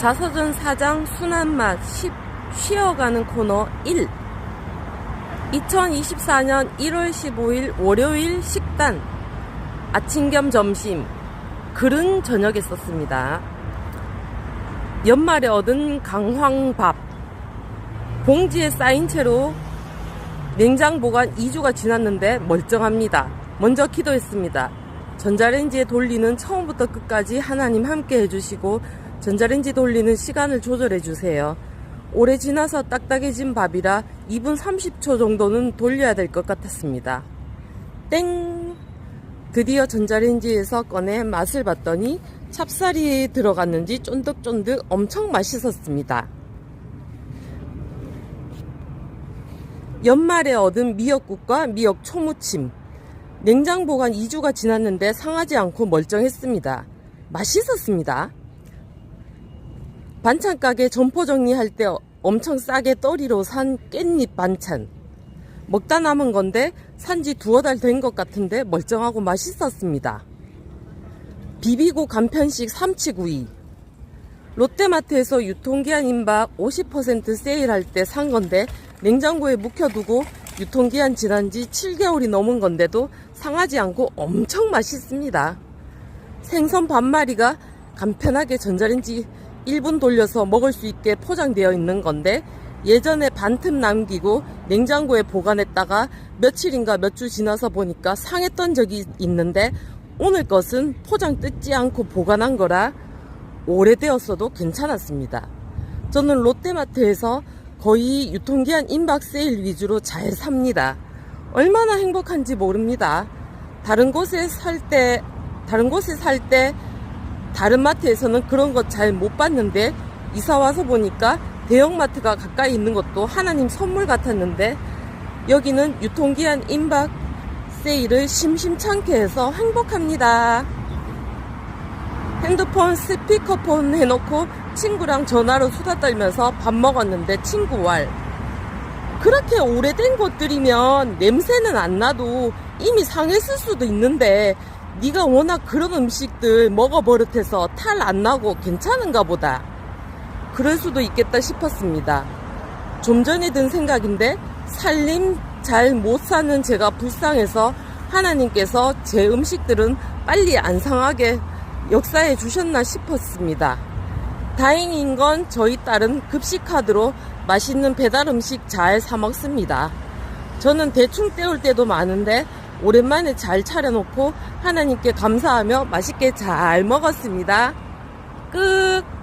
자서전 4장 순한맛 10 쉬어가는 코너 1 2024년 1월 15일 월요일 식단 아침 겸 점심 글은 저녁에 썼습니다. 연말에 얻은 강황밥 봉지에 쌓인 채로 냉장 보관 2주가 지났는데 멀쩡합니다. 먼저 기도했습니다. 전자레인지에 돌리는 처음부터 끝까지 하나님 함께 해주시고 전자레인지 돌리는 시간을 조절해 주세요. 오래 지나서 딱딱해진 밥이라 2분 30초 정도는 돌려야 될 것 같았습니다. 땡! 드디어 전자레인지에서 꺼내 맛을 봤더니 찹쌀이 들어갔는지 쫀득쫀득 엄청 맛있었습니다. 연말에 얻은 미역국과 미역 초무침. 냉장 보관 2주가 지났는데 상하지 않고 멀쩡했습니다. 맛있었습니다. 반찬 가게 점포 정리할 때 엄청 싸게 떠리로 산 깻잎 반찬. 먹다 남은 건데 산지 두어 달 된 것 같은데 멀쩡하고 맛있었습니다. 비비고 간편식 삼치구이. 롯데마트에서 유통기한 임박 50% 세일할 때 산 건데 냉장고에 묵혀두고 유통기한 지난 지 7개월이 넘은 건데도 상하지 않고 엄청 맛있습니다. 생선 반마리가 간편하게 전자레인지 1분 돌려서 먹을 수 있게 포장되어 있는 건데 예전에 반틈 남기고 냉장고에 보관했다가 며칠인가 몇 주 지나서 보니까 상했던 적이 있는데 오늘 것은 포장 뜯지 않고 보관한 거라 오래되었어도 괜찮았습니다. 저는 롯데마트에서 거의 유통기한 임박 세일 위주로 잘 삽니다. 얼마나 행복한지 모릅니다. 다른 곳에 살 때, 다른 곳에 살 때, 다른 마트에서는 그런 것 잘 못 봤는데, 이사 와서 보니까 대형마트가 가까이 있는 것도 하나님 선물 같았는데, 여기는 유통기한 임박 세일을 심심찮게 해서 행복합니다. 핸드폰 스피커폰 해놓고 친구랑 전화로 수다 떨면서 밥 먹었는데 친구 왈 그렇게 오래된 것들이면 냄새는 안 나도 이미 상했을 수도 있는데 네가 워낙 그런 음식들 먹어버릇해서 탈 안 나고 괜찮은가 보다 그럴 수도 있겠다 싶었습니다 좀 전에 든 생각인데 살림 잘 못 사는 제가 불쌍해서 하나님께서 제 음식들은 빨리 안 상하게 역사해 주셨나 싶었습니다. 다행인 건 저희 딸은 급식카드로 맛있는 배달 음식 잘 사 먹습니다. 저는 대충 때울 때도 많은데 오랜만에 잘 차려놓고 하나님께 감사하며 맛있게 잘 먹었습니다. 끝!